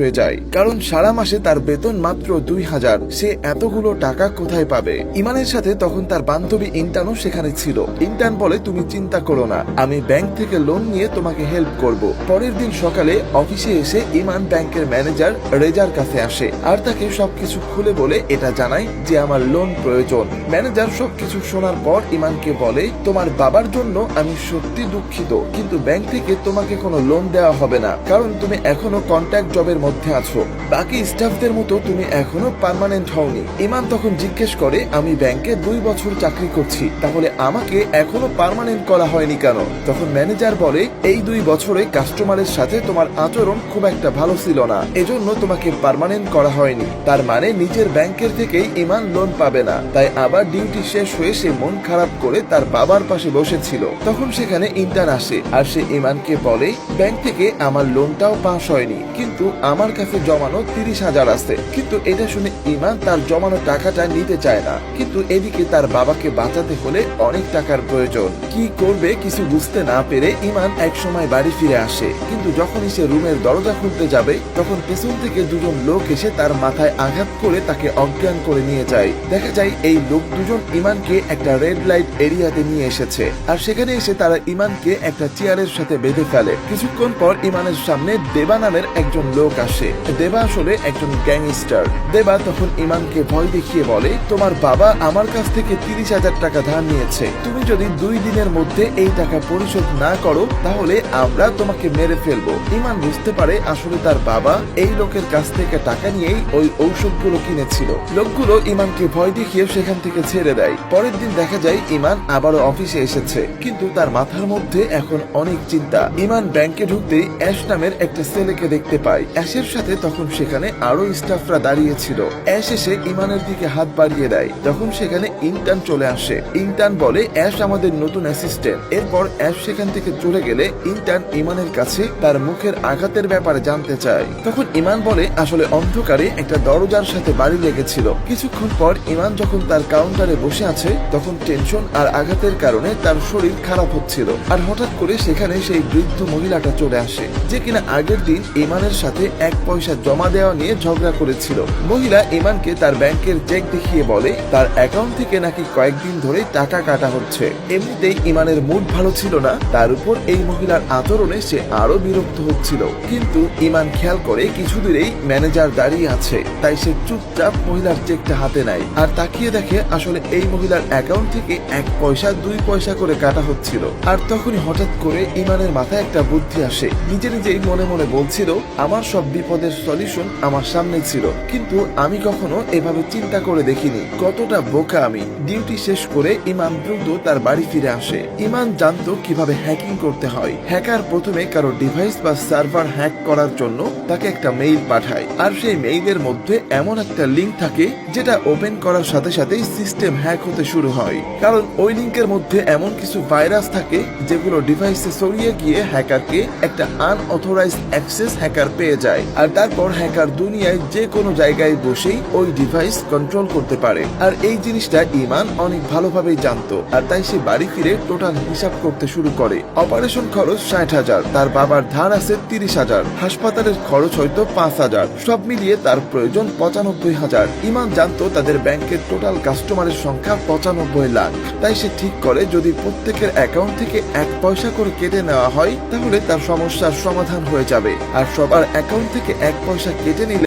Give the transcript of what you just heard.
হয়ে যায়। কারণ সারা মাসে তার বেতন মাত্র দুই হাজার। সে এতগুলো টাকা কোথায় পাবে? ইমানের সাথে তখন তার বান্ধবী ইন্টানও সেখানে ছিল। ইন্টান বলে, তুমি চিন্তা করো না। আমি ব্যাংক থেকে লোন নিয়ে তোমাকে হেল্প করব। পরের দিন সকালে অফিসে এসে ইমান ব্যাংকের ম্যানেজার রেজার কাছে আসে। আর তাকে সবকিছু খুলে বলে, এটা জানায় যে আমার লোন প্রয়োজন। ম্যানেজার সবকিছু শোনার পর ইমানকে বলে, তোমার বাবার জন্য আমি সত্যি দুঃখিত, কিন্তু ব্যাংক থেকে তোমাকে কোনো লোন দেওয়া হবে না। কারণ তুমি এখনও কন্ট্যাক্ট জবের মধ্যে আছো। বাকি স্টাফদের মতো তুমি এখনও পার্মানেন্ট হওনি। ইমান তখন জিজ্ঞেস করে, আমি ব্যাংকে দুই বছর চাকরি করছি, তাহলে আমাকে এখনও পার্মানেন্ট করা হয়নি কেন? তখন ম্যানেজার বলে, এই দুই বছরে কাস্টমারের সাথে তোমার আচরণ খুব একটা ভালো ছিল না। এজন্য তোমাকে পার্মানেন্ট করা হয়নি। তার মানে নিজের ব্যাংকের থেকেই ইমান লোন পাবে না। তাই আবার ডিউটি শেষ হয়ে সে মন খারাপ করে তার বাবার পাশে বসেছিল। তখন সেখানে ইন্টার আসে, আর সে ইমানকে বলে, ব্যাংক থেকে আমার লোনটাও পাস হয়নি। কিন্তু আমার কাছে জমানো তিরিশ হাজার আছে। কিন্তু এটা শুনে ইমান তার জমানো টাকাটা নিতে চায় না। কিন্তু এদিকে তার বাবাকে বাঁচাতে হলে অনেক টাকার প্রয়োজন। কি করবে কিছু বুঝতে না পেরে ইমান এক সময় বাড়ি ফিরে আসে। কিন্তু যখনই সে রুমের দরজা খুলতে যাবে, তখন পেছন থেকে দুজন লোক এসে তার মাথায় আঘাত করে তাকে অজ্ঞান করে নিয়ে যায়। দেখা যায় এই লোক দুজন ইমানকে একটা রেড লাইট এরিয়াতে নিয়ে এসেছে। আর সেখানে এসে তারা ইমানকে একটা চেয়ারের সাথে বেঁধে ফেলে। কিছুক্ষণ পর ইমানের সামনে দেবা নামের একজন লোক আসে দেবা আসলে একজন গ্যাংস্টার। দেবা তখন ইমানকে ভয় দেখিয়ে বলে, তোমার বাবা আমার কাছ থেকে তিরিশ হাজার টাকা ধার নিয়েছে। তুমি যদি দুই দিনের মধ্যে এই টাকা পরিশোধ না করো, তাহলে আমরা তোমাকে মেরে ফেলব। ইমান বুঝতে পারে আসলে তার বাবা এই লোকের কাছ থেকে টাকা নিয়েই ওই ঔষধগুলো কিনেছিল। লোকগুলো ইমানকে ভয় দেখিয়ে সেখান থেকে ছেড়ে দেয়। পরের দিন দেখা যায় ইমান আবারও অফিসে এসেছে। কিন্তু তার মাথার মধ্যে এখন অনেক চিন্তা। ইমান ব্যাংকে ঢুকতেই অ্যাশ নামের একটা ছেলেকে দেখতে পায়। অ্যাশের সাথে তখন সেখানে আরও স্টাফরা দাঁড়িয়ে ছিল অ্যাশ এসে ইমানের দিকে হাত বাড়িয়ে দেয়। তখন সেখানে ইন্টার্ন চলে আসে। ইন্টার্ন বলে, অ্যাশ আমাদের নতুন অ্যাসিস্ট্যান্ট এরপর অ্যাশ সেখান থেকে চলে গেলে ইন্টার্ন ইমানের কাছে তার মুখের আঘাতের ব্যাপারে জানতে চায়। তখন ইমান বলে, আসলে অন্ধকারে একটা দরজার সাথে বাড়ি লেগেছিল। কিছুক্ষণ পর ইমান যখন তার কাউন্টারে বসে আছে, তখন টেনশন আর আঘাতের কারণে তার শরীর খারাপ হচ্ছিল। আর হঠাৎ করে সেখানে সেই বৃদ্ধ মহিলাটা চলে আসে, যে কিনা আগের দিন ইমানের সাথে এক পয়সা জমা দেওয়া নিয়ে ঝগড়া করেছিল। মহিলা ইমানকে তার ব্যাংকের চেক দেখিয়ে বলে, তার অ্যাকাউন্ট থেকে নাকি কয়েকদিন ধরে টাকা কাটা হচ্ছে। এমনিতেই ইমানের মুড ভালো ছিল না। তার উপর এই মহিলার আচরণে সে আরও বিরক্ত হচ্ছিল। কিন্তু ইমান খেয়াল করে কিছু দূরেই ম্যানেজার দাঁড়িয়ে আছে। তাই সে চুপচাপ মহিলার চেকটা হাতে নেয়। আর তাকিয়ে দেখে আসলে এই মহিলার অ্যাকাউন্ট থেকে এক পয়সা, দুই পয়সা করে কাটা হচ্ছিল। আর তখনই হঠাৎ করে ইমানের মাথায় একটা বুদ্ধি আসে। নিজে নিজেই মনে মনে বলছিল, আমার সব বিপদের সলিউশন আমার সামনে ছিল। কিন্তু আমি কখনো এভাবে চিন্তা করে দেখিনি। কতটা বোকা আমি। ডিউটি শেষ করে ইমান দ্রুত তার বাড়ি ফিরে আসে। ইমান জানতো কীভাবে হ্যাকিং করতে হয়। হ্যাকার প্রথমে কারও ডিভাইস বা সার্ভার হ্যাক করার জন্য তাকে একটা মেইল পাঠায়। আর সেই মেইলের মধ্যে এমন একটা লিংক থাকে, যেটা ওপেন করার সাথে সাথেই সিস্টেম হ্যাক হতে শুরু হয়। কারণ ওই লিংকের মধ্যে এমন কিছু ভাইরাস থাকে, যেগুলো ডিভাইসে ছড়িয়ে গিয়ে হ্যাকারকে একটা আনঅথরাইজ অ্যাক্সেস হ্যাকার পেয়ে যায়। আর তারপর হ্যাকার দুনিয়ায় যে কোনো জায়গায় বসেই ওই ডিভাইস কন্ট্রোল করতে পারে। আর এই জিনিসটা ইমান অনেক ভালোভাবেই জানতো। আর তাই সে বাড়ি ফিরে টোটাল হিসাব করতে শুরু করে। অপারেশন খরচ ষাট হাজার, তার বাবার ধার আছে তিরিশ হাজার, হাসপাতালের খরচ হয়তো পাঁচ হাজার, সব মিলিয়ে তার প্রয়োজন পঁচানব্বই হাজার। ইমান জানতো তাদের ব্যাংকের টোটাল কাস্টমারের সংখ্যা পঁচানব্বই লাখ। তাই সে ঠিক করে যদি প্রত্যেকের অ্যাকাউন্ট থেকে এক পয়সা করে কেটে নেওয়া হয়, তাহলে তার সমস্যার সমাধান হয়ে যাবে। আর সবার অ্যাকাউন্ট থেকে এক পয়সা কেটে নিলে